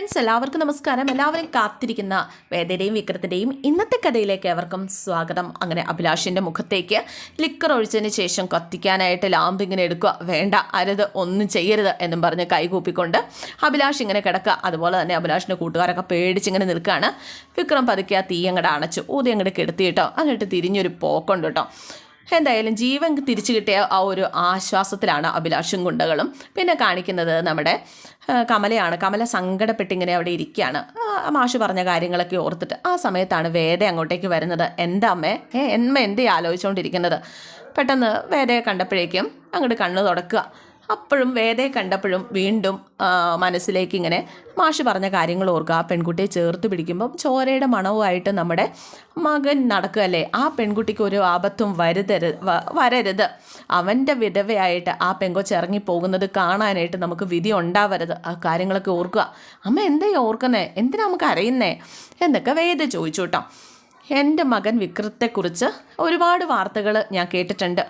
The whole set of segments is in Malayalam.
ഫ്രണ്ട്സ് എല്ലാവർക്കും നമസ്കാരം. എല്ലാവരും കാത്തിരിക്കുന്ന വേദയുടെയും വിക്രത്തിന്റെയും ഇന്നത്തെ കഥയിലേക്ക് അവർക്കും സ്വാഗതം. അങ്ങനെ അഭിലാഷിന്റെ മുഖത്തേക്ക് ലിക്കർ ഒഴിച്ചതിന് ശേഷം കത്തിക്കാനായിട്ട് ലാമ്പ് ഇങ്ങനെ എടുക്കുക. വേണ്ട അരുത് ഒന്നും ചെയ്യരുത് എന്നും പറഞ്ഞ് കൈകൂപ്പിക്കൊണ്ട് അഭിലാഷ് ഇങ്ങനെ കിടക്കുക. അതുപോലെ തന്നെ അഭിലാഷിന്റെ കൂട്ടുകാരൊക്കെ പേടിച്ചിങ്ങനെ നിൽക്കുകയാണ്. വിക്രം പതുക്കെ ആ തീ അങ്ങോട്ട് അണച്ചു. ഊതി അങ്ങോട്ട് കെടുത്തിയിട്ടോ. എന്നിട്ട് തിരിഞ്ഞൊരു പോക്കുണ്ട് കേട്ടോ. എന്തായാലും ജീവൻ തിരിച്ചു കിട്ടിയ ആ ഒരു ആശ്വാസത്തിലാണ് അഭിലാഷും ഗുണ്ടകളും. പിന്നെ കാണിക്കുന്നത് നമ്മുടെ കമലയാണ്. കമല സങ്കടപ്പെട്ടിങ്ങനെ അവിടെ ഇരിക്കുകയാണ്. മാഷ് പറഞ്ഞ കാര്യങ്ങളൊക്കെ ഓർത്തിട്ട് ആ സമയത്താണ് വേദ അങ്ങോട്ടേക്ക് വരുന്നത്. എന്റെ അമ്മേ? എന്മ എന്തേ ആലോചിച്ചുകൊണ്ടിരിക്കുന്നത് പെട്ടെന്ന് വേദയെ കണ്ടപ്പോഴേക്കും അങ്ങോട്ട് കണ്ണു തുടക്കുക. അപ്പോഴും വേദയെ കണ്ടപ്പോഴും വീണ്ടും മനസ്സിലേക്ക് ഇങ്ങനെ മാഷ് പറഞ്ഞ കാര്യങ്ങൾ ഓർക്കുക. ആ പെൺകുട്ടിയെ ചേർത്ത് പിടിക്കുമ്പം ചോരയുടെ മണവുമായിട്ട് നമ്മുടെ മകൻ നടക്കുകയല്ലേ? ആ പെൺകുട്ടിക്ക് ഒരു ആപത്തും വരുതരുത് വരരുത്. അവന്റെ വിധവയായിട്ട് ആ പെങ്കൊച്ച് ഇറങ്ങി പോകുന്നത് കാണാനായിട്ട് നമുക്ക് വിധി ഉണ്ടാവരുത്. ആ കാര്യങ്ങളൊക്കെ ഓർക്കുക. അമ്മ എന്തേ ഓർക്കുന്നേ? എന്തിനാ നമുക്ക് അറിയുന്നേ? എന്നൊക്കെ വേദ ചോദിച്ചു കേട്ടോ. എന്റെ മകൻ വിക്രത്തെക്കുറിച്ച് ഒരുപാട് വാർത്തകൾ ഞാൻ കേട്ടിട്ടുണ്ട്.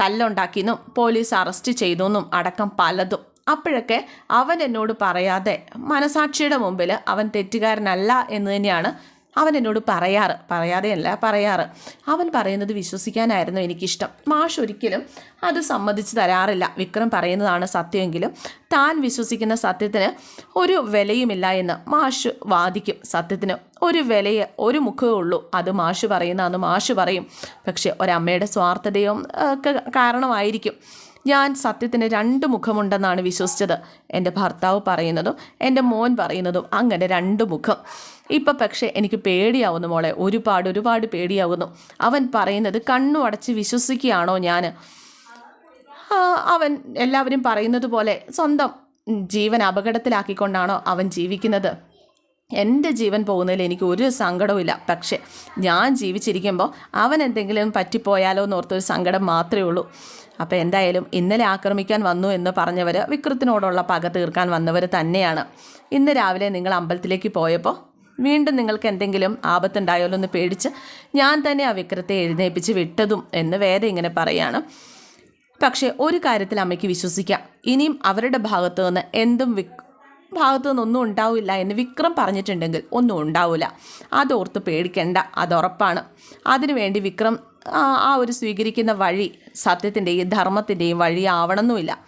തല്ലുണ്ടാക്കിയെന്നും പോലീസ് അറസ്റ്റ് ചെയ്തെന്നും അടക്കം പലതും. അപ്പോഴൊക്കെ അവൻ എന്നോട് പറയാതെ മനസാക്ഷിയുടെ മുമ്പിൽ അവൻ തെറ്റുകാരനല്ല എന്ന് തന്നെയാണ് അവൻ എന്നോട് പറയാറ് പറയാതെയല്ല പറയാറ്. അവൻ പറയുന്നത് വിശ്വസിക്കാനായിരുന്നു എനിക്കിഷ്ടം. മാഷ് ഒരിക്കലും അത് സമ്മതിച്ച് തരാറില്ല. വിക്രം പറയുന്നതാണ് സത്യമെങ്കിലും താൻ വിശ്വസിക്കുന്ന സത്യത്തിന് ഒരു വിലയുമില്ല എന്ന് മാഷ് വാദിക്കും. സത്യത്തിന് ഒരു വിലയെ ഒരു മുഖമേ ഉള്ളൂ. അത് മാഷ് പറയുന്നതെന്ന് മാഷ് പറയും. പക്ഷേ ഒരമ്മയുടെ സ്വാർത്ഥതയും ഒക്കെ കാരണമായിരിക്കും. ഞാൻ സത്യത്തിന് രണ്ട് മുഖമുണ്ടെന്നാണ് വിശ്വസിച്ചത്. എന്റെ ഭർത്താവ് പറയുന്നതും എന്റെ മോൻ പറയുന്നതും അങ്ങനെ രണ്ട് മുഖം. ഇപ്പം പക്ഷേ എനിക്ക് പേടിയാവുന്നു മോളെ. ഒരുപാട് ഒരുപാട് പേടിയാവുന്നു. അവൻ പറയുന്നത് കണ്ണു അടച്ച് വിശ്വസിക്കുകയാണോ ഞാൻ അവൻ എല്ലാവരും പറയുന്നത് പോലെ സ്വന്തം ജീവൻ അപകടത്തിലാക്കിക്കൊണ്ടാണോ അവൻ ജീവിക്കുന്നത്? എന്റെ ജീവൻ പോകുന്നതിൽ എനിക്ക് ഒരു സങ്കടവുമില്ല പക്ഷേ ഞാൻ ജീവിച്ചിരിക്കുമ്പോൾ അവൻ എന്തെങ്കിലും പറ്റിപ്പോയാലോ എന്നോർത്തൊരു സങ്കടം മാത്രമേ ഉള്ളൂ. അപ്പോൾ എന്തായാലും ഇന്നലെ ആക്രമിക്കാൻ വന്നു എന്ന് പറഞ്ഞവർ വിക്രത്തിനോടുള്ള പക തീർക്കാൻ വന്നവർ തന്നെയാണ്. ഇന്ന് രാവിലെ നിങ്ങൾ അമ്പലത്തിലേക്ക് പോയപ്പോൾ വീണ്ടും നിങ്ങൾക്ക് എന്തെങ്കിലും ആപത്തുണ്ടായാലോ എന്ന് പേടിച്ച് ഞാൻ തന്നെ ആ വിക്രത്തെ എഴുന്നേൽപ്പിച്ച് വിട്ടതും എന്ന് വേദ ഇങ്ങനെ പറയാണ്. പക്ഷേ ഒരു കാര്യത്തിൽ അമ്മയ്ക്ക് വിശ്വസിക്കാം. ഇനിയും അവരുടെ ഭാഗത്തു നിന്ന് എന്തും വിക് ഭാഗത്തു നിന്നൊന്നും ഉണ്ടാവില്ല എന്ന് വിക്രം പറഞ്ഞിട്ടുണ്ടെങ്കിൽ ഒന്നും ഉണ്ടാവില്ല. അതോർത്ത് പേടിക്കണ്ട. അതുറപ്പാണ് അതിനുവേണ്ടി വിക്രം ആ ഒരു സ്വീകരിക്കുന്ന വഴി സത്യത്തിന്റെയും ധർമ്മത്തിന്റെയും വഴി ആവണമെന്നുമില്ല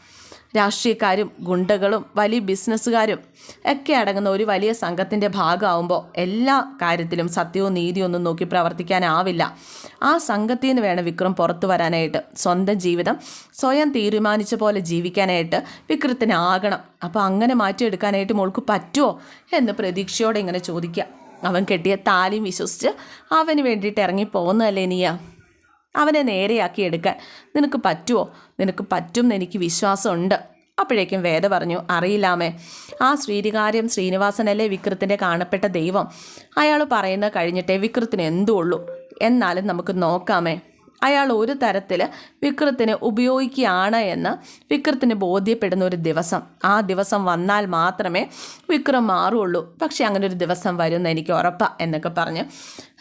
രാഷ്ട്രീയക്കാരും ഗുണ്ടകളും വലിയ ബിസിനസ്സുകാരും ഒക്കെ അടങ്ങുന്ന ഒരു വലിയ സംഘത്തിന്റെ ഭാഗമാകുമ്പോൾ എല്ലാ കാര്യത്തിലും സത്യവും നീതിയും ഒന്നും നോക്കി പ്രവർത്തിക്കാനാവില്ല. ആ സംഘത്തിൽ നിന്ന് വേണം വിക്രം പുറത്തു വരാനായിട്ട് സ്വന്തം ജീവിതം സ്വയം തീരുമാനിച്ച പോലെ ജീവിക്കാനായിട്ട് വിക്രത്തിനാകണം. അപ്പോൾ അങ്ങനെ മാറ്റിയെടുക്കാനായിട്ട് മോൾക്ക് പറ്റുമോ എന്ന് പ്രതീക്ഷയോടെ ഇങ്ങനെ ചോദിക്കുക. അവൻ കെട്ടിയ താലിയും വിശ്വസിച്ച് അവന് വേണ്ടിയിട്ട് ഇറങ്ങി പോകുന്നതല്ലേ നീയാ? അവനെ നേരെയാക്കി എടുക്കാൻ. നിനക്ക് പറ്റുമോ നിനക്ക് പറ്റും എനിക്ക് വിശ്വാസമുണ്ട്. അപ്പോഴേക്കും വേദ പറഞ്ഞു അറിയില്ലാമേ ആ ശ്രീരികാര്യം ശ്രീനിവാസനല്ലേ വിക്രത്തിന്റെ കാണപ്പെട്ട ദൈവം? അയാൾ പറയുന്നത് കഴിഞ്ഞിട്ടേ വിക്രത്തിന് എന്തുള്ളൂ. എന്നാലും നമുക്ക് നോക്കാമേ അയാൾ ഒരു തരത്തിൽ വിക്രത്തിനെ ഉപയോഗിക്കുകയാണ് എന്ന് വിക്രത്തിന് ബോധ്യപ്പെടുന്ന ഒരു ദിവസം. ആ ദിവസം വന്നാൽ മാത്രമേ വിക്രം മാറുള്ളൂ. പക്ഷേ അങ്ങനെ ഒരു ദിവസം വരുമെന്ന് എനിക്ക് ഉറപ്പാണ് എന്നൊക്കെ പറഞ്ഞ്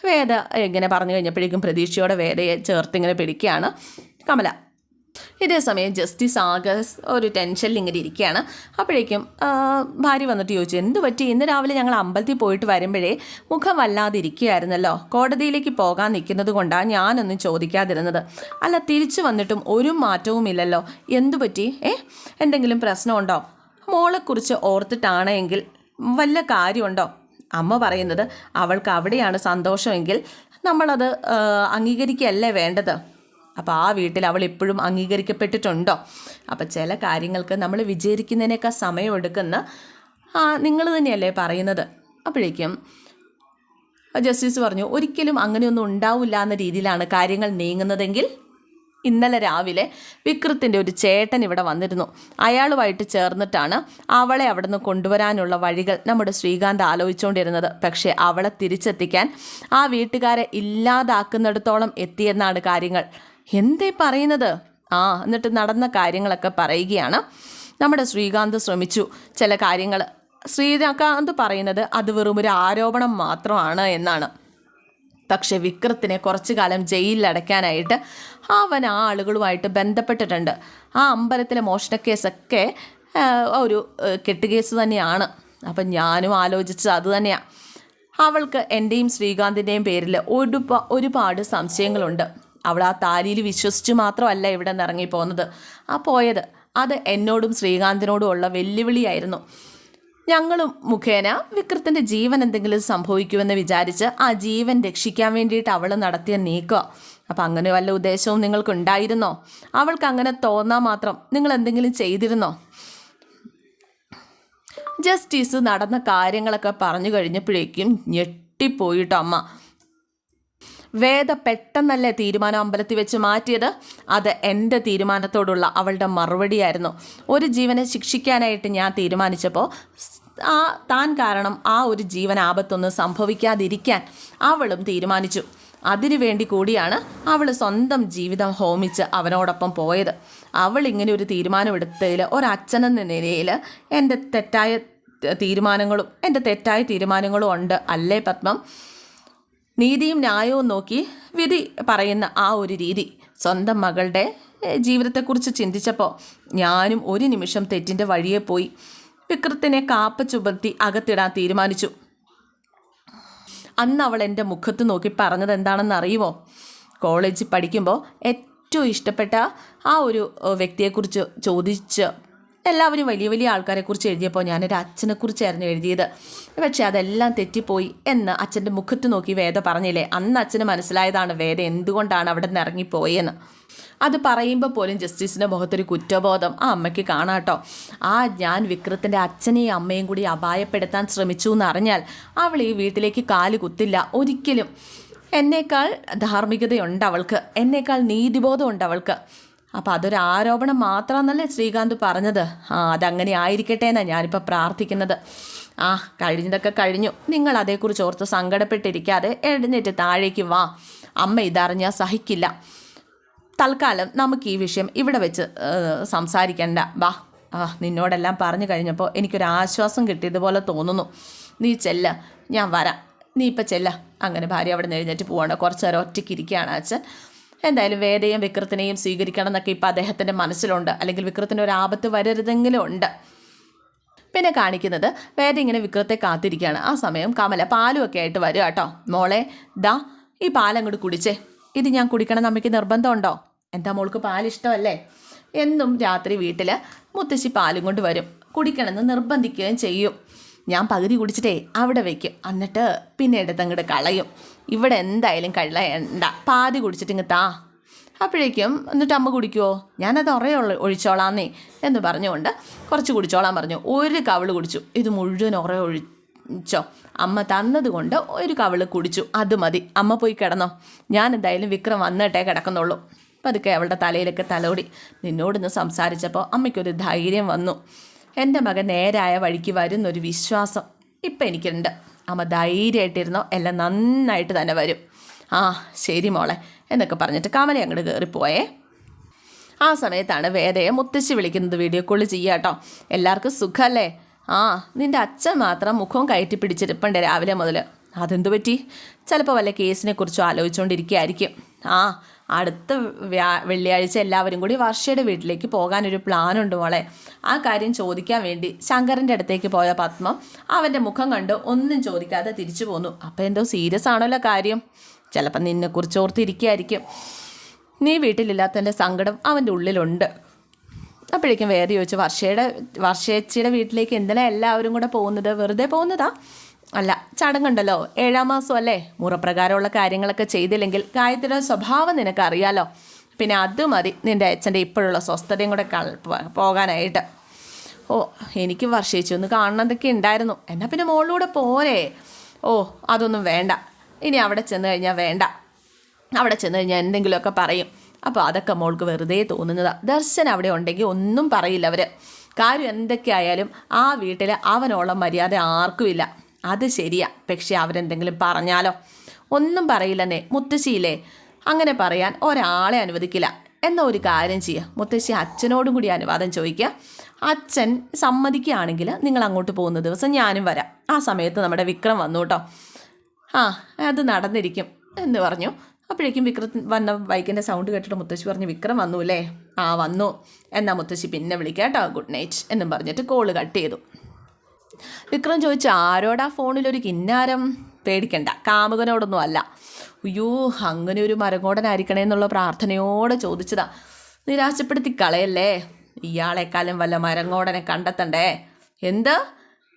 വേദ ഇങ്ങനെ പറഞ്ഞു കഴിഞ്ഞപ്പോഴേക്കും പ്രതീക്ഷയോടെ വേദയെ ചേർത്തിങ്ങനെ പിടിക്കുകയാണ് കമല. ഇതേ സമയം ജസ്റ്റിസ് ആഗസ് ഒരു ടെൻഷനിൽ ഇങ്ങനെ ഇരിക്കുകയാണ് അപ്പോഴേക്കും ഭാര്യ വന്നിട്ട് ചോദിച്ചു എന്ത് പറ്റി? ഇന്ന് രാവിലെ ഞങ്ങൾ അമ്പലത്തിൽ പോയിട്ട് വരുമ്പോഴേ മുഖം വല്ലാതെ ഇരിക്കുകയായിരുന്നല്ലോ കോടതിയിലേക്ക് പോകാൻ നിൽക്കുന്നത് കൊണ്ടാണ് ഞാനൊന്നും ചോദിക്കാതിരുന്നത്. അല്ല തിരിച്ചു വന്നിട്ടും ഒരു മാറ്റവും ഇല്ലല്ലോ. എന്തു പറ്റി? ഏ? എന്തെങ്കിലും പ്രശ്നമുണ്ടോ? മോളെക്കുറിച്ച് ഓർത്തിട്ടാണ് എങ്കിൽ വല്ല കാര്യമുണ്ടോ? അമ്മ പറയുന്നത് അവൾക്ക് അവിടെയാണ് സന്തോഷമെങ്കിൽ നമ്മളത് അംഗീകരിക്കുകയല്ലേ വേണ്ടത്? അപ്പോൾ ആ വീട്ടിൽ അവൾ ഇപ്പോഴും അംഗീകരിക്കപ്പെട്ടിട്ടുണ്ടോ? അപ്പോൾ ചില കാര്യങ്ങൾക്ക് നമ്മൾ വിചാരിക്കുന്നതിനേക്കാൾ സമയമെടുക്കുന്ന നിങ്ങൾ തന്നെയല്ലേ പറയുന്നത്. അപ്പോഴേക്കും ജസ്റ്റിസ് പറഞ്ഞു ഒരിക്കലും അങ്ങനെയൊന്നും ഉണ്ടാവില്ല എന്ന രീതിയിലാണ് കാര്യങ്ങൾ നീങ്ങുന്നതെങ്കിൽ. ഇന്നലെ രാവിലെ വിക്രത്തിന്റെ ഒരു ചേട്ടൻ ഇവിടെ വന്നിരുന്നു. അയാളുമായിട്ട് ചേർന്നിട്ടാണ് അവളെ അവിടെ നിന്ന് കൊണ്ടുവരാനുള്ള വഴികൾ നമ്മുടെ ശ്രീകാന്ത് ആലോചിച്ചുകൊണ്ടിരുന്നത്. പക്ഷേ അവളെ തിരിച്ചെത്തിക്കാൻ ആ വീട്ടുകാരെ ഇല്ലാതാക്കുന്നിടത്തോളം എത്തിയെന്നാണ് കാര്യങ്ങൾ. എന്തേ പറയുന്നത്? ആ എന്നിട്ട് നടന്ന കാര്യങ്ങളൊക്കെ പറയുകയാണ്. നമ്മുടെ ശ്രീകാന്ത് ശ്രമിച്ചു. ചില കാര്യങ്ങൾ ശ്രീകാന്ത് പറയുന്നത് അത് വെറും ഒരു ആരോപണം മാത്രമാണ് എന്നാണ്. പക്ഷെ വിക്രത്തിനെ കുറച്ചു കാലം ജയിലിൽ അടയ്ക്കാനായിട്ട് അവൻ ആ ആളുകളുമായിട്ട് ബന്ധപ്പെട്ടിട്ടുണ്ട്. ആ അമ്പലത്തിലെ മോഷണക്കേസൊക്കെ ഒരു കെട്ടുകേസ് തന്നെയാണ്. അപ്പം ഞാനും ആലോചിച്ചത് അത് തന്നെയാണ് അവൾക്ക് എന്റെയും ശ്രീകാന്തിന്റെയും പേരിൽ ഒരുപ ഒരുപാട് സംശയങ്ങളുണ്ട്. അവൾ ആ താലിയിൽ വിശ്വസിച്ച് മാത്രമല്ല ഇവിടെ നിന്ന് ഇറങ്ങിപ്പോകുന്നത്. ആ പോയത് അത് എന്നോടും ശ്രീകാന്തിനോടും ഉള്ള വെല്ലുവിളിയായിരുന്നു. ഞങ്ങളും മുഖേന വിക്രത്തിന്റെ ജീവൻ എന്തെങ്കിലും സംഭവിക്കുമെന്ന് വിചാരിച്ച് ആ ജീവൻ രക്ഷിക്കാൻ വേണ്ടിയിട്ട് അവൾ നടത്തിയ നീക്കുക അപ്പം അങ്ങനെ വല്ല ഉദ്ദേശവും നിങ്ങൾക്കുണ്ടായിരുന്നോ? അവൾക്ക് അങ്ങനെ തോന്നാൻ മാത്രം നിങ്ങൾ എന്തെങ്കിലും ചെയ്തിരുന്നോ? ജസ്റ്റിസ് നടന്ന കാര്യങ്ങളൊക്കെ പറഞ്ഞു കഴിഞ്ഞപ്പോഴേക്കും ഞെട്ടിപ്പോയിട്ടോ അമ്മ. വേദ പെട്ടെന്നല്ലേ തീരുമാനം അമ്പലത്തിൽ വെച്ച് മാറ്റിയത്? അത് എന്റെ തീരുമാനത്തോടുള്ള അവളുടെ മറുപടിയായിരുന്നു. ഒരു ജീവനെ ശിക്ഷിക്കാനായിട്ട് ഞാൻ തീരുമാനിച്ചപ്പോൾ ആ താൻ കാരണം ആ ഒരു ജീവൻ ആപത്തൊന്നും സംഭവിക്കാതിരിക്കാൻ അവളും തീരുമാനിച്ചു. അതിനു വേണ്ടി കൂടിയാണ് അവൾ സ്വന്തം ജീവിതം ഹോമിച്ച് അവനോടൊപ്പം പോയത്. അവൾ ഇങ്ങനെ ഒരു തീരുമാനമെടുത്തതിൽ ഒരച്ഛനെന്ന നിലയിൽ എന്റെ തെറ്റായ തീരുമാനങ്ങളും എന്റെ തെറ്റായ തീരുമാനങ്ങളും ഉണ്ട് അല്ലേ പത്മം? നീതിയും ന്യായവും നോക്കി വിധി പറയുന്ന ആ ഒരു രീതി. സ്വന്തം മകളുടെ ജീവിതത്തെക്കുറിച്ച് ചിന്തിച്ചപ്പോൾ ഞാനും ഒരു നിമിഷം തെറ്റിന്റെ വഴിയെ പോയി വിക്രത്തിനെ കാപ്പ ചുമത്തി അകത്തിടാൻ തീരുമാനിച്ചു. അന്ന് അവൾ എന്റെ മുഖത്ത് നോക്കി പറഞ്ഞത് എന്താണെന്ന് അറിയുമോ? കോളേജിൽ പഠിക്കുമ്പോൾ ഏറ്റവും ഇഷ്ടപ്പെട്ട ആ ഒരു വ്യക്തിയെക്കുറിച്ച് ചോദിച്ച് എല്ലാവരും വലിയ വലിയ ആൾക്കാരെക്കുറിച്ച് എഴുതിയപ്പോൾ ഞാൻ ഞാനൊരു അച്ഛനെക്കുറിച്ചായിരുന്നു എഴുതിയത്. പക്ഷെ അതെല്ലാം തെറ്റിപ്പോയി എന്ന് അച്ഛന്റെ മുഖത്ത് നോക്കി വേദ പറഞ്ഞില്ലേ? അന്ന് അച്ഛന് മനസ്സിലായതാണ് വേദ എന്തുകൊണ്ടാണ് അവിടെ നിന്ന് ഇറങ്ങിപ്പോയെന്ന്. അത് പറയുമ്പോൾ പോലും ജസ്റ്റിസിന്റെ മുഖത്തൊരു കുറ്റബോധം ആ അമ്മയ്ക്ക് കാണാട്ടോ. ആ ഞാൻ വിക്രത്തിന്റെ അച്ഛനെയും അമ്മയും കൂടി അപായപ്പെടുത്താൻ ശ്രമിച്ചു എന്നറിഞ്ഞാൽ അവൾ ഈ വീട്ടിലേക്ക് കാൽ കുത്തില്ല ഒരിക്കലും. എന്നേക്കാൾ ധാർമ്മികതയുണ്ട് അവൾക്ക്. എന്നേക്കാൾ നീതിബോധമുണ്ട് അവൾക്ക്. അപ്പോൾ അതൊരു ആരോപണം മാത്രമെന്നല്ലേ ശ്രീകാന്ത് പറഞ്ഞത്? ആ അതങ്ങനെ ആയിരിക്കട്ടെ എന്നാണ് ഞാനിപ്പോൾ പ്രാർത്ഥിക്കുന്നത്. ആ കഴിഞ്ഞതൊക്കെ കഴിഞ്ഞു. നിങ്ങൾ അതേക്കുറിച്ച് ഓർത്ത് സങ്കടപ്പെട്ടിരിക്കാതെ എഴുന്നേറ്റ് താഴേക്ക് വാ. അമ്മ ഇതറിഞ്ഞാൽ സഹിക്കില്ല. തൽക്കാലം നമുക്ക് ഈ വിഷയം ഇവിടെ വെച്ച് സംസാരിക്കണ്ട. വാ. ആ നിന്നോടെല്ലാം പറഞ്ഞു കഴിഞ്ഞപ്പോൾ എനിക്കൊരു ആശ്വാസം കിട്ടിയതുപോലെ തോന്നുന്നു. നീ ചെല്ല. ഞാൻ വരാം. നീ ഇപ്പം ചെല്ല. അങ്ങനെ ഭാര്യ അവിടെ നിന്ന് എഴുന്നേറ്റ് പോവാണ്. കുറച്ച് നേരം ഒറ്റയ്ക്ക് അച്ഛൻ. എന്തായാലും വേദയും വിക്രത്തിനെയും സ്വീകരിക്കണം എന്നൊക്കെ ഇപ്പം അദ്ദേഹത്തിന്റെ മനസ്സിലുണ്ട്. അല്ലെങ്കിൽ വിക്രത്തിന് ഒരു ആപത്ത് വരരുതെങ്കിലും ഉണ്ട്. പിന്നെ കാണിക്കുന്നത് വേദ ഇങ്ങനെ വിക്രത്തെ കാത്തിരിക്കുകയാണ്. ആ സമയം കമല പാലുമൊക്കെ ആയിട്ട് വരും കേട്ടോ. മോളെ ദാ ഈ പാലങ്ങോട്ട് കുടിച്ചേ. ഇത് ഞാൻ കുടിക്കണം നമുക്ക് നിർബന്ധമുണ്ടോ? എന്താ മോൾക്ക് പാലിഷ്ടമല്ലേ? എന്നും രാത്രി വീട്ടിൽ മുത്തശ്ശി പാലും കൊണ്ട് വരും. കുടിക്കണമെന്ന് നിർബന്ധിക്കുകയും ചെയ്യും. ഞാൻ പകുതി കുടിച്ചിട്ടേ അവിടെ വയ്ക്കും എന്നിട്ട് പിന്നെ എടുത്തങ്ങോട്ട് കളയും. ഇവിടെ എന്തായാലും കഴിയണ്ട പാതി കുടിച്ചിട്ട് ഇങ്ങ് താ. അപ്പോഴേക്കും എന്നിട്ട് അമ്മ കുടിക്കുമോ ഞാനത് ഉറയെ ഒഴിച്ചോളാന്നേ എന്ന് പറഞ്ഞുകൊണ്ട് കുറച്ച് കുടിച്ചോളാൻ പറഞ്ഞു. ഒരു കവിൾ കുടിച്ചു. ഇത് മുഴുവൻ ഉറ ഒഴിച്ചോ. അമ്മ തന്നതുകൊണ്ട് ഒരു കവിൾ കുടിച്ചു. അത് മതി. അമ്മ പോയി കിടന്നോ. ഞാൻ എന്തായാലും വിക്രം വന്നിട്ടേ കിടക്കുന്നുള്ളൂ. പതുക്കെ അവളുടെ തലയിലൊക്കെ തലോടി നിന്നോടൊന്ന് സംസാരിച്ചപ്പോൾ അമ്മയ്ക്കൊരു ധൈര്യം വന്നു. എന്റെ മകൻ നേരായ വഴിക്ക് വരുന്നൊരു വിശ്വാസം ഇപ്പം എനിക്കുണ്ട്. അമ്മ ധൈര്യമായിട്ടിരുന്നോ? എല്ലാം നന്നായിട്ട് തന്നെ വരും. ആ ശരി മോളെ. എന്നൊക്കെ പറഞ്ഞിട്ട് കമല അങ്ങോട്ട് കയറിപ്പോയേ ആ സമയത്താണ് വേദയെ മുത്തശ്ശി വിളിക്കുന്നത് വീഡിയോ കോൾ ചെയ്യുക കേട്ടോ. എല്ലാവർക്കും സുഖമല്ലേ ആ നിന്റെ അച്ഛൻ മാത്രം മുഖവും കയറ്റി പിടിച്ചിരിപ്പുണ്ട് രാവിലെ മുതൽ അതെന്തു പറ്റി? ചിലപ്പോൾ വല്ല കേസിനെ കുറിച്ചോ ആലോചിച്ചുകൊണ്ടിരിക്കുകയായിരിക്കും ആ അടുത്ത വെള്ളിയാഴ്ച എല്ലാവരും കൂടി വർഷയുടെ വീട്ടിലേക്ക് പോകാനൊരു പ്ലാനുണ്ട് മോളെ. ആ കാര്യം ചോദിക്കാൻ വേണ്ടി ശങ്കരന്റെ അടുത്തേക്ക് പോയ പത്മം അവന്റെ മുഖം കണ്ട് ഒന്നും ചോദിക്കാതെ തിരിച്ചു പോന്നു. അപ്പോൾ എന്തോ സീരിയസ് ആണല്ലോ കാര്യം. ചിലപ്പോൾ നിന്നെക്കുറിച്ച് ഓർത്തിരിക്കുകയായിരിക്കും നീ വീട്ടിലില്ലാത്തതിന്റെ സങ്കടം അവന്റെ ഉള്ളിലുണ്ട്. അപ്പോഴേക്കും വേറെ ചോദിച്ചു വർഷയുടെ വർഷേച്ചിയുടെ വീട്ടിലേക്ക് എന്തിനാണ് എല്ലാവരും കൂടെ പോകുന്നത്? വെറുതെ പോകുന്നതാ? അല്ല ചടങ്ങുണ്ടല്ലോ. ഏഴാം മാസം അല്ലേ മുറപ്രകാരമുള്ള കാര്യങ്ങളൊക്കെ ചെയ്തില്ലെങ്കിൽ ഗായത്രിയുടെ സ്വഭാവം നിനക്കറിയാലോ. പിന്നെ അത് മതി നിന്റെ അച്ഛന്റെ ഇപ്പോഴുള്ള സ്വസ്ഥതയും കൂടെ പോകാനായിട്ട്. ഓ എനിക്ക് വർഷേച്ചി ഒന്ന് കാണണമെന്നൊക്കെ ഉണ്ടായിരുന്നു. എന്നാൽ പിന്നെ മോളിലൂടെ പോരെ. ഓ അതൊന്നും വേണ്ട. ഇനി അവിടെ ചെന്ന് കഴിഞ്ഞാൽ വേണ്ട. അവിടെ ചെന്ന് കഴിഞ്ഞാൽ എന്തെങ്കിലുമൊക്കെ പറയും. അപ്പോൾ അതൊക്കെ മോൾക്ക് വെറുതെ തോന്നുന്നതാണ് ദർശൻ അവിടെ ഉണ്ടെങ്കിൽ ഒന്നും പറയില്ല അവർ കാര്യം എന്തൊക്കെ ആയാലും ആ വീട്ടിൽ അവനോളം മര്യാദ ആർക്കുമില്ല അത് ശരിയാ. പക്ഷേ അവരെന്തെങ്കിലും പറഞ്ഞാലോ? ഒന്നും പറയില്ലെന്നേ മുത്തശ്ശിയില്ലേ? അങ്ങനെ പറയാൻ ഒരാളെ അനുവദിക്കില്ല. എന്ന ഒരു കാര്യം ചെയ്യുക മുത്തശ്ശി അച്ഛനോടും കൂടി അനുവാദം ചോദിക്കുക അച്ഛൻ സമ്മതിക്കുകയാണെങ്കിൽ നിങ്ങൾ അങ്ങോട്ട് പോകുന്ന ദിവസം ഞാനും വരാം. ആ സമയത്ത് നമ്മുടെ വിക്രം വന്നു കേട്ടോ. ആ അത് നടന്നിരിക്കും എന്ന് പറഞ്ഞു. അപ്പോഴേക്കും വിക്രം വന്ന ബൈക്കിന്റെ സൗണ്ട് കേട്ടിട്ട് മുത്തശ്ശി പറഞ്ഞു വിക്രം വന്നു അല്ലേ? ആ വന്നു. എന്നാൽ മുത്തശ്ശി പിന്നെ വിളിക്കാം കേട്ടോ ഗുഡ് നൈറ്റ് എന്നും പറഞ്ഞിട്ട് കോൾ കട്ട് ചെയ്തു. വിക്രം ചോദിച്ചു ആരോടാ ഫോണിലൊരു കിന്നാരം പേടിക്കണ്ട? കാമുകനോടൊന്നും അല്ല. അയ്യോ അങ്ങനെ ഒരു മരങ്ങോടനായിരിക്കണേ എന്നുള്ള പ്രാർത്ഥനയോടെ ചോദിച്ചതാ. നിരാശപ്പെടുത്തി കളയല്ലേ? ഇയാളെക്കാളും വല്ല മരങ്ങോടനെ കണ്ടെത്തണ്ടേ? എന്ത്?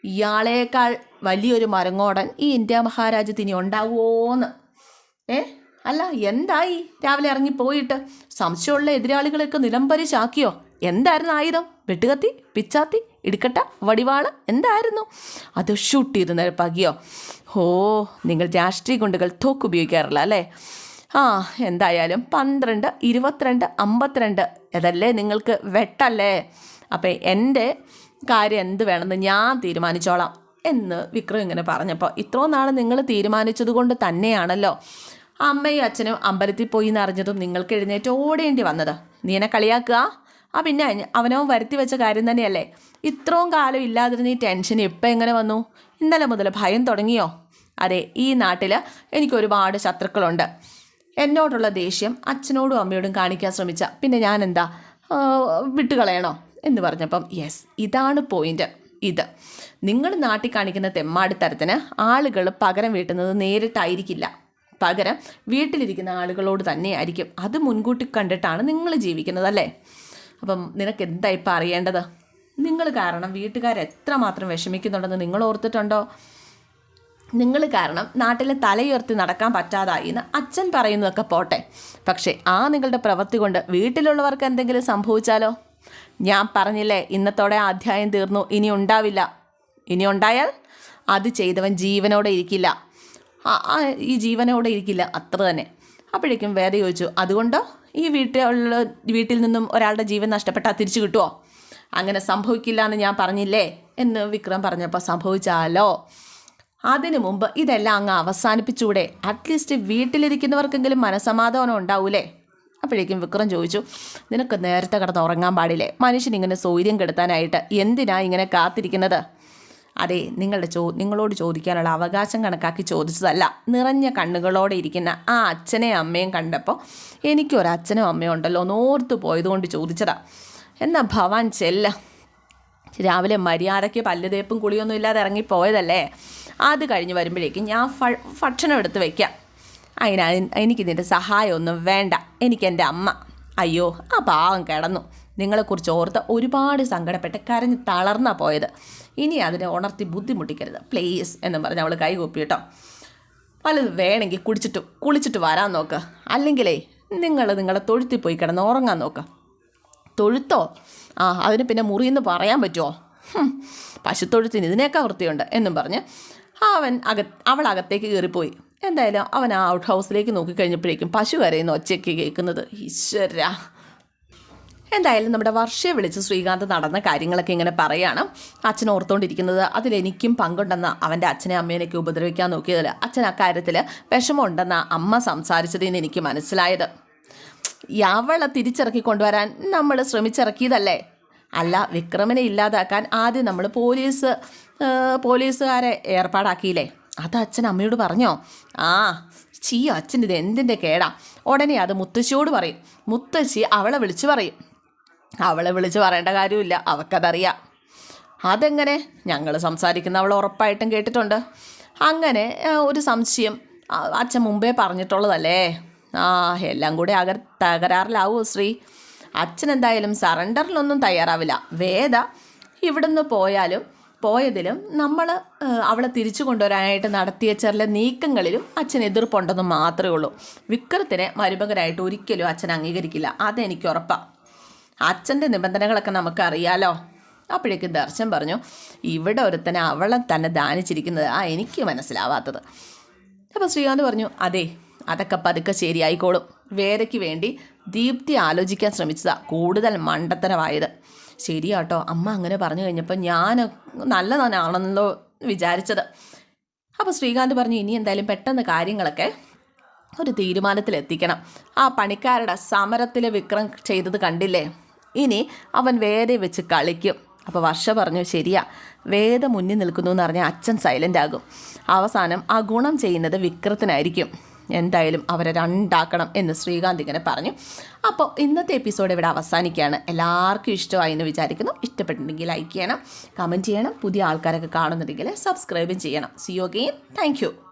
ഇയാളേക്കാൾ വലിയൊരു മരങ്ങോടൻ ഈ ഇന്ത്യ മഹാരാജ്യത്ത് ഇനി ഉണ്ടാവുമോന്ന് ഏ? അല്ല എന്തായി? രാവിലെ ഇറങ്ങിപ്പോയിട്ട് സംശയമുള്ള എതിരാളികളെയൊക്കെ നിലംപരിശാക്കിയോ? എന്തായിരുന്നു ആയുധം? വെട്ടുകത്തി? പിച്ചാത്തി? ഇടുക്കട്ട വടിവാൾ എന്തായിരുന്നു? അത് ഷൂട്ട് ചെയ്ത് നിരപ്പാക്കിയോ? ഓ നിങ്ങൾ രാഷ്ട്രീയ ഗുണ്ടുകൾ തോക്ക് ഉപയോഗിക്കാറില്ല അല്ലേ? ആ എന്തായാലും പന്ത്രണ്ട് ഇരുപത്തിരണ്ട് അമ്പത്തിരണ്ട് ഇതല്ലേ നിങ്ങൾക്ക് വെട്ടല്ലേ? അപ്പം എന്റെ കാര്യം എന്ത് വേണമെന്ന് ഞാൻ തീരുമാനിച്ചോളാം എന്ന് വിക്രം ഇങ്ങനെ പറഞ്ഞപ്പോൾ ഇത്രയും നാൾ നിങ്ങൾ തീരുമാനിച്ചത് കൊണ്ട് തന്നെയാണല്ലോ. അമ്മയും അച്ഛനും അമ്പലത്തിൽ പോയി എന്നറിഞ്ഞതും നിങ്ങൾക്ക് എഴുന്നേറ്റ് ഓടേണ്ടി വന്നത്. നീ എന്നെ കളിയാക്കുക? ആ പിന്നെ അവനവൻ വരുത്തി വെച്ച കാര്യം തന്നെയല്ലേ? ഇത്രയും കാലം ഇല്ലാതിരുന്ന ഈ ടെൻഷൻ ഇപ്പം എങ്ങനെ വന്നു? ഇന്നലെ മുതൽ ഭയം തുടങ്ങിയോ? അതെ ഈ നാട്ടിൽ എനിക്ക് ഒരുപാട് ശത്രുക്കളുണ്ട്. എന്നോടുള്ള ദേഷ്യം അച്ഛനോടും അമ്മയോടും കാണിക്കാൻ ശ്രമിച്ച. പിന്നെ ഞാൻ എന്താ വിട്ടുകളയണോ? എന്ന് പറഞ്ഞപ്പം യെസ് ഇതാണ് പോയിന്റ് ഇത്. നിങ്ങൾ നാട്ടിൽ കാണിക്കുന്ന തെമ്മാടി തെമ്മാടിത്തരത്തിന് ആളുകൾ പകരം വീട്ടുന്നത് നേരിട്ടായിരിക്കില്ല. പകരം വീട്ടിലിരിക്കുന്ന ആളുകളോട് തന്നെയായിരിക്കും. അത് മുൻകൂട്ടി കണ്ടിട്ടാണ് നിങ്ങൾ ജീവിക്കുന്നത് അല്ലേ അപ്പം നിനക്ക് എന്താ ഇപ്പം അറിയേണ്ടത്? നിങ്ങൾ കാരണം വീട്ടുകാർ എത്രമാത്രം വിഷമിക്കുന്നുണ്ടെന്ന് നിങ്ങൾ ഓർത്തിട്ടുണ്ടോ? നിങ്ങൾ കാരണം നാട്ടിലെ തലയുയർത്തി നടക്കാൻ പറ്റാതായി എന്ന് അച്ഛൻ പറയുന്നതൊക്കെ പോട്ടെ. പക്ഷേ ആ നിങ്ങളുടെ പ്രവൃത്തി കൊണ്ട് വീട്ടിലുള്ളവർക്ക് എന്തെങ്കിലും സംഭവിച്ചാലോ? ഞാൻ പറഞ്ഞില്ലേ ഇന്നത്തോടെ അധ്യായം തീർന്നു ഇനി ഉണ്ടാവില്ല. ഇനി ഉണ്ടായാൽ അത് ചെയ്തവൻ ജീവനോടെ ഇരിക്കില്ല. ഈ ജീവനോടെ ഇരിക്കില്ല അത്ര തന്നെ. അപ്പോഴേക്കും വേദ ചോദിച്ചു അതുകൊണ്ടോ? ഈ വീട്ടിലുള്ള വീട്ടിൽ നിന്നും ഒരാളുടെ ജീവൻ നഷ്ടപ്പെട്ടാൽ തിരിച്ചു കിട്ടുമോ അങ്ങനെ സംഭവിക്കില്ല എന്ന് ഞാൻ പറഞ്ഞില്ലേ? എന്ന് വിക്രം പറഞ്ഞപ്പോൾ സംഭവിച്ചാലോ? അതിനു മുമ്പ് ഇതെല്ലാം അങ്ങ് അവസാനിപ്പിച്ചൂടെ. അറ്റ്ലീസ്റ്റ് വീട്ടിലിരിക്കുന്നവർക്കെങ്കിലും മനസമാധാനം ഉണ്ടാവൂലേ? അപ്പോഴേക്കും വിക്രം ചോദിച്ചു നിനക്ക് നേരത്തെ കിടന്ന് ഉറങ്ങാൻ പാടില്ലേ? മനുഷ്യൻ ഇങ്ങനെ സൗര്യം കെടുത്താനായിട്ട് എന്തിനാ ഇങ്ങനെ കാത്തിരിക്കുന്നത്? അതെ നിങ്ങളുടെ ചോ നിങ്ങളോട് ചോദിക്കാനുള്ള അവകാശം കണക്കാക്കി ചോദിച്ചതല്ല. നിറഞ്ഞ കണ്ണുകളോടെ ഇരിക്കുന്ന ആ അച്ഛനെയും അമ്മയും കണ്ടപ്പോൾ എനിക്കൊരു അച്ഛനും അമ്മയും ഉണ്ടല്ലോ എന്ന് പോയതുകൊണ്ട് ചോദിച്ചതാ. എന്നാ ഭവാൻ ചെല്ല. രാവിലെ മര്യാദയ്ക്ക് പല്ലുതേപ്പും കുളിയൊന്നും ഇല്ലാതെ ഇറങ്ങിപ്പോയതല്ലേ അത് കഴിഞ്ഞ് വരുമ്പോഴേക്കും ഞാൻ ഭക്ഷണം എടുത്ത് വയ്ക്കാം. അതിന് എനിക്ക് ഇതിന്റെ സഹായമൊന്നും വേണ്ട. എനിക്ക് എന്റെ അമ്മ. അയ്യോ ആ പാവം കിടന്നു. നിങ്ങളെക്കുറിച്ച് ഓർത്ത് ഒരുപാട് സങ്കടപ്പെട്ട് കരഞ്ഞ് തളർന്നാ പോയത്. ഇനി അതിനെ ഉണർത്തി ബുദ്ധിമുട്ടിക്കരുത്. പ്ലീസ് എന്ന് പറഞ്ഞ് അവൾ കൈ കേട്ടോ. വല്ലത് വേണമെങ്കിൽ കുടിച്ചിട്ട് കുളിച്ചിട്ട് വരാൻ നോക്ക്. അല്ലെങ്കിലേ നിങ്ങൾ നിങ്ങളെ തൊഴുത്തിൽ പോയി കിടന്ന് ഉറങ്ങാൻ നോക്ക്. തൊഴുത്തോ? ആ അതിന് പിന്നെ മുറിയെന്ന് പറയാൻ പറ്റുമോ പശു പശുത്തൊഴുത്തിന് ഇതിനേക്കാ വൃത്തിയുണ്ട് എന്നും പറഞ്ഞ് അവൻ അക അവൾ അകത്തേക്ക് കയറിപ്പോയി. എന്തായാലും അവൻ ആ ഔട്ട് ഹൗസിലേക്ക് നോക്കിക്കഴിഞ്ഞപ്പോഴേക്കും പശു കരയുന്ന ഒച്ചയ്ക്ക് കേൾക്കുന്നത്. ഈശ്വര. എന്തായാലും നമ്മുടെ വർഷയെ വിളിച്ച് ശ്രീകാന്ത് നടന്ന കാര്യങ്ങളൊക്കെ ഇങ്ങനെ പറയാണ്. അച്ഛൻ ഓർത്തുകൊണ്ടിരിക്കുന്നത് അതിലെനിക്കും പങ്കുണ്ടെന്ന് അവന്റെ അച്ഛനെ അമ്മേനെയൊക്കെ ഉപദ്രവിക്കാൻ നോക്കിയതിൽ അച്ഛൻ അക്കാര്യത്തിൽ വിഷമമുണ്ടെന്ന അമ്മ സംസാരിച്ചതിന് എനിക്ക് മനസ്സിലായത്. അവളെ തിരിച്ചിറക്കി കൊണ്ടുവരാൻ നമ്മൾ ശ്രമിച്ചിറക്കിയതല്ലേ? അല്ല വിക്രമനെ ഇല്ലാതാക്കാൻ ആദ്യം നമ്മൾ പോലീസ് പോലീസുകാരെ ഏർപ്പാടാക്കിയില്ലേ? അത് അച്ഛൻ അമ്മയോട് പറഞ്ഞോ? ആ ചീ അച്ഛൻ ഇത് എന്തിന്റെ കേടാ? ഉടനെ അത് മുത്തശ്ശിയോട് പറയും. മുത്തശ്ശി അവളെ വിളിച്ചു പറയും. അവളെ വിളിച്ച് പറയേണ്ട കാര്യമില്ല. അവക്കതറിയാം അതെങ്ങനെ? ഞങ്ങൾ സംസാരിക്കുന്ന അവൾ ഉറപ്പായിട്ടും കേട്ടിട്ടുണ്ട്. അങ്ങനെ ഒരു സംശയം അച്ഛൻ മുമ്പേ പറഞ്ഞിട്ടുള്ളതല്ലേ? ആ എല്ലാം കൂടെ അകർ തകരാറിലാവോ ശ്രീ? അച്ഛൻ എന്തായാലും സറണ്ടറിലൊന്നും തയ്യാറാവില്ല. വേദ ഇവിടുന്ന് പോയാലും പോയതിലും നമ്മൾ അവളെ തിരിച്ചു കൊണ്ടുവരാനായിട്ട് നടത്തിയ ചില നീക്കങ്ങളിലും അച്ഛൻ എതിർപ്പുണ്ടെന്ന് മാത്രമേ ഉള്ളൂ. വിക്രത്തിനെ മരുമകനായിട്ട് ഒരിക്കലും അച്ഛൻ അംഗീകരിക്കില്ല. അതെനിക്ക് ഉറപ്പാണ് അച്ഛന്റെ നിബന്ധനകളൊക്കെ നമുക്കറിയാലോ. അപ്പോഴേക്ക് ദർശൻ പറഞ്ഞു ഇവിടെ ഒരുത്തനെ അവളെ തന്നെ ദാനിച്ചിരിക്കുന്നത്. ആ എനിക്ക് മനസ്സിലാവാത്തത്. അപ്പോൾ ശ്രീകാന്ത് പറഞ്ഞു അതെ അതൊക്കെ പതുക്കെ ശരിയായിക്കോളും. വേദയ്ക്ക് വേണ്ടി ദീപ്തി ആലോചിക്കാൻ ശ്രമിച്ചതാ കൂടുതൽ മണ്ടത്തരമായത്. ശരിയാട്ടോ അമ്മ അങ്ങനെ പറഞ്ഞു കഴിഞ്ഞപ്പോൾ ഞാൻ നല്ലതാണെന്നല്ലോ വിചാരിച്ചത്. അപ്പോൾ ശ്രീകാന്ത് പറഞ്ഞു ഇനി എന്തായാലും പെട്ടെന്ന് കാര്യങ്ങളൊക്കെ ഒരു തീരുമാനത്തിലെത്തിക്കണം. ആ പണിക്കാരുടെ സമരത്തിൽ വിക്രം ചെയ്തത് കണ്ടില്ലേ? ഇനി അവൻ വേറെ വെച്ച് കളിക്കും. അപ്പോൾ വർഷ പറഞ്ഞു ശരിയാ വേദ മുന്നിൽ നിൽക്കുന്നു എന്ന് പറഞ്ഞാൽ അച്ഛൻ സൈലന്റ് ആകും. അവസാനം ആ ഗുണം ചെയ്യുന്നത് വിക്രത്തിനായിരിക്കും. എന്തായാലും അവരെ രണ്ടാക്കണം എന്ന് ശ്രീകാന്ത് ഇങ്ങനെ പറഞ്ഞു. അപ്പോൾ ഇന്നത്തെ എപ്പിസോഡ് ഇവിടെ അവസാനിക്കുകയാണ്. എല്ലാവർക്കും ഇഷ്ടമായി എന്ന് വിചാരിക്കുന്നു. ഇഷ്ടപ്പെട്ടിട്ടുണ്ടെങ്കിൽ ലൈക്ക് ചെയ്യണം കമന്റ് ചെയ്യണം. പുതിയ ആൾക്കാരൊക്കെ കാണുന്നുണ്ടെങ്കിൽ സബ്സ്ക്രൈബും ചെയ്യണം. സി യോഗയും താങ്ക്